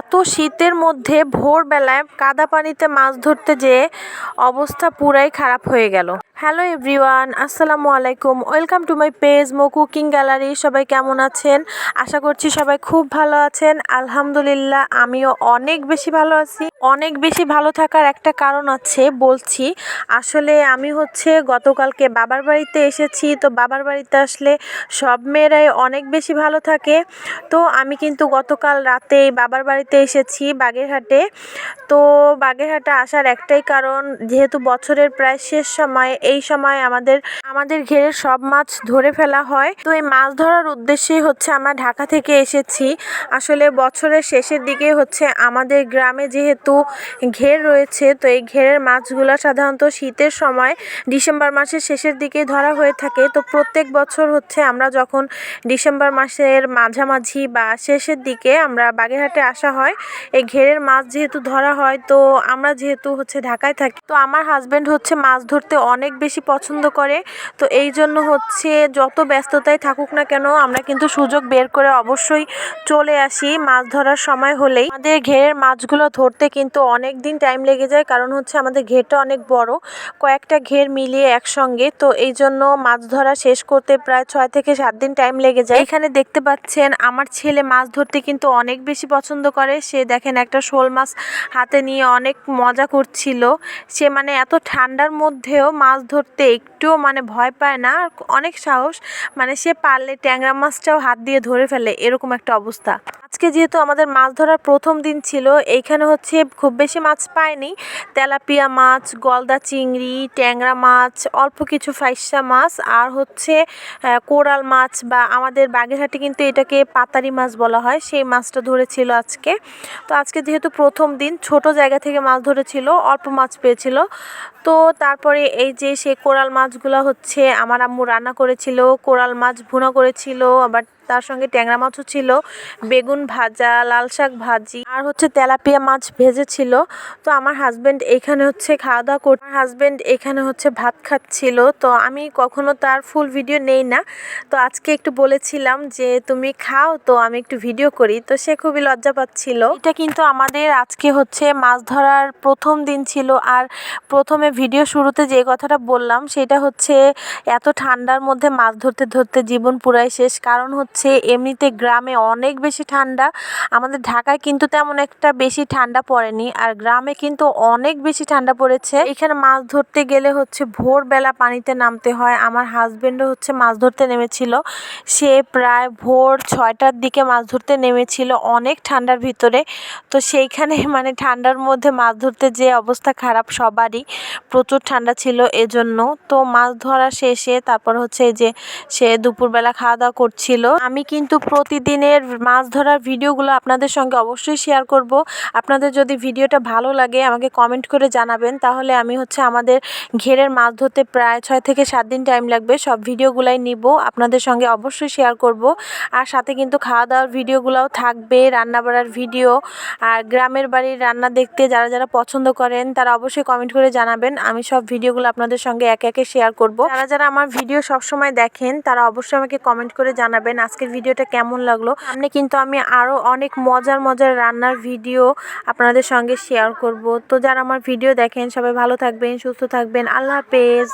এত শীতের মধ্যে ভোরবেলায় কাদা পানিতে মাছ ধরতে যেয়ে অবস্থা পুরাই খারাপ হয়ে গেল। হ্যালো এভরিওয়ান আসসালামু আলাইকুম। Welcome to my page Mo cooking gallery সবাই কেমন আছেন? আশা করছি সবাই খুব ভালো আছেন। আলহামদুলিল্লাহ, আমিও অনেক বেশি ভালো আছি। অনেক বেশি ভালো থাকার একটা কারণ আছে, বলছি। আসলে আমি হচ্ছে গতকালকে বাবার বাড়িতে এসেছি, তো বাবার বাড়িতে আসলে সব মেয়েরাই অনেক বেশি ভালো থাকে। তো আমি কিন্তু গতকাল রাতেই বাবার বাড়িতে এসেছি বাগেরহাটে। তো বাগেরহাটে আসার একটাই কারণ, যেহেতু বছরের প্রায় শেষ সময়, এই সময় আমাদের আমাদের ঘেরে সব মাছ ধরে ফেলা হয়। তো এই মাছ ধরার উদ্দেশ্যেই হচ্ছে আমরা ঢাকা থেকে এসেছি। আসলে বছরের শেষের দিকে হচ্ছে আমাদের গ্রামে যেহেতু ঘের রয়েছে, তো এই ঘেরের মাছগুলো সাধারণত শীতের সময় ডিসেম্বর মাসের শেষের দিকে ধরা হয়ে থাকে। তো প্রত্যেক বছর হচ্ছে আমরা যখন ডিসেম্বর মাসের মাঝামাঝি বা শেষের দিকে আমরা বাগেরহাটে আসা হয়, এই ঘেরের মাছ যেহেতু ধরা হয়, তো আমরা যেহেতু হচ্ছে ঢাকায় থাকি, তো আমার হাজব্যান্ড হচ্ছে মাছ ধরতে অনেক বেশি পছন্দ করে। তো এই জন্য হচ্ছে যত ব্যস্ততায় থাকুক না কেন, আমরা কিন্তু সুযোগ বের করে অবশ্যই চলে আসি মাছ ধরার সময় হলেই। আমাদের ঘেরের মাছগুলো ধরতে কিন্তু অনেক দিন টাইম লেগে যায়। কারণ হচ্ছে আমাদের ঘেরটা অনেক বড়। কয়েকটা ঘের মিলিয়ে একসঙ্গে। তো এই জন্য মাছ ধরা শেষ করতে প্রায় ছয় থেকে সাত দিন টাইম লেগে যায়। এখানে দেখতে পাচ্ছেন, আমার ছেলে মাছ ধরতে কিন্তু অনেক বেশি পছন্দ করে। সে দেখেন একটা শোল মাছ হাতে নিয়ে অনেক মজা করছিল। সে মানে এত ঠান্ডার মধ্যেও মাছ ধরতে একটুও মানে ভয় পায় না। অনেক সাহস। মানে সে পারলে ট্যাংরা মাছটাও হাত দিয়ে ধরে ফেলে। এরকম একটা অবস্থা। আজকে যেহেতু আমাদের মাছ ধরার প্রথম দিন ছিল, এইখানে হচ্ছে খুব বেশি মাছ পাইনি। তেলাপিয়া মাছ, গলদা চিংড়ি, ট্যাংরা মাছ, অল্প কিছু ফাইসা মাছ, আর হচ্ছে কোরাল মাছ বা আমাদের বাগেরহাটে কিন্তু এটাকে পাতারি মাছ বলা হয়, সেই মাছটা ধরেছিল আজকে। তো আজকে যেহেতু প্রথম দিন, ছোট জায়গা থেকে মাছ ধরেছিল, অল্প মাছ পেয়েছিল। তো তারপরে এই যে সে কোরাল মাছগুলো হচ্ছে আমার আম্মু রান্না করেছিল, কোরাল মাছ ভুনা করেছিল, আবার তার সঙ্গে ট্যাংরা মাছও ছিল বেগুন ভাজা লাল শাক ভাজি। আর হচ্ছে তেলাপিয়া মাছ ভেজেছিল। তো আমার হাজবেন্ড এখানে হচ্ছে খাওয়া দাওয়া করতে হাজবেন্ড এখানে হচ্ছে ভাত খাচ্ছিল। তো আমি কখনো তার ফুল ভিডিও নেই না। তো আজকে একটু বলেছিলাম যে, তুমি খাও, তো আমি একটু ভিডিও করি। তো সে খুবই লজ্জা পাচ্ছিল। এটা কিন্তু আমাদের আজকে হচ্ছে মাছ ধরার প্রথম দিন ছিল। আর প্রথমে ভিডিও শুরুতে যে কথাটা বললাম, সেটা হচ্ছে এত ঠান্ডার মধ্যে মাছ ধরতে ধরতে জীবন পুরাই শেষ। কারণ হচ্ছে এমনিতে গ্রামে অনেক বেশি ঠান্ডা। আমাদের ঢাকায় কিন্তু তেমন একটা বেশি ঠান্ডা পড়েনি। আর গ্রামে কিন্তু অনেক বেশি ঠান্ডা পড়েছে। এখানে মাছ ধরতে গেলে হচ্ছে ভোরবেলা পানিতে নামতে হয়। আমার হাজবেন্ডও হচ্ছে মাছ ধরতে নেমেছিল। সে প্রায় ভোর ছয়টার দিকে মাছ ধরতে নেমেছিল অনেক ঠান্ডার ভিতরে। তো সেইখানে মানে ঠান্ডার মধ্যে মাছ ধরতে যে অবস্থা খারাপ সবারই, প্রচুর ঠান্ডা ছিল এজন্য। তো মাছ ধরা শেষে তারপর হচ্ছে যে সে দুপুরবেলা খাওয়া দাওয়া করছিল। আমি কিন্তু প্রতিদিনের মাছ ধরার ভিডিওগুলো আপনাদের সঙ্গে অবশ্যই শেয়ার করব। আপনাদের যদি ভিডিওটা ভালো লাগে, আমাকে কমেন্ট করে জানাবেন। তাহলে আমি হচ্ছে আমাদের ঘেরের মাছ ধরতে প্রায় ছয় থেকে সাত দিন টাইম লাগবে। সব ভিডিওগুলাই নিব, আপনাদের সঙ্গে অবশ্যই শেয়ার করব। আর সাথে কিন্তু খাওয়া দাওয়ার ভিডিওগুলোও থাকবে রান্না বাড়ার ভিডিও। আর গ্রামের বাড়ির রান্না দেখতে যারা যারা পছন্দ করেন, তারা অবশ্যই কমেন্ট করে জানাবেন। আমি সব ভিডিওগুলো আপনাদের সঙ্গে একে একে শেয়ার করব। যারা যারা আমার ভিডিও সবসময় দেখেন, তারা অবশ্যই আমাকে কমেন্ট করে জানাবেন আজকের ভিডিওটা কেমন লাগল। সামনে কিন্তু আমি আরও অনেক মজার মজার রান্নার ভিডিও আপনাদের সঙ্গে শেয়ার করব। তো যারা আমার ভিডিও দেখেন, সবাই ভালো থাকবেন, সুস্থ থাকবেন। আল্লাহ হাফেজ।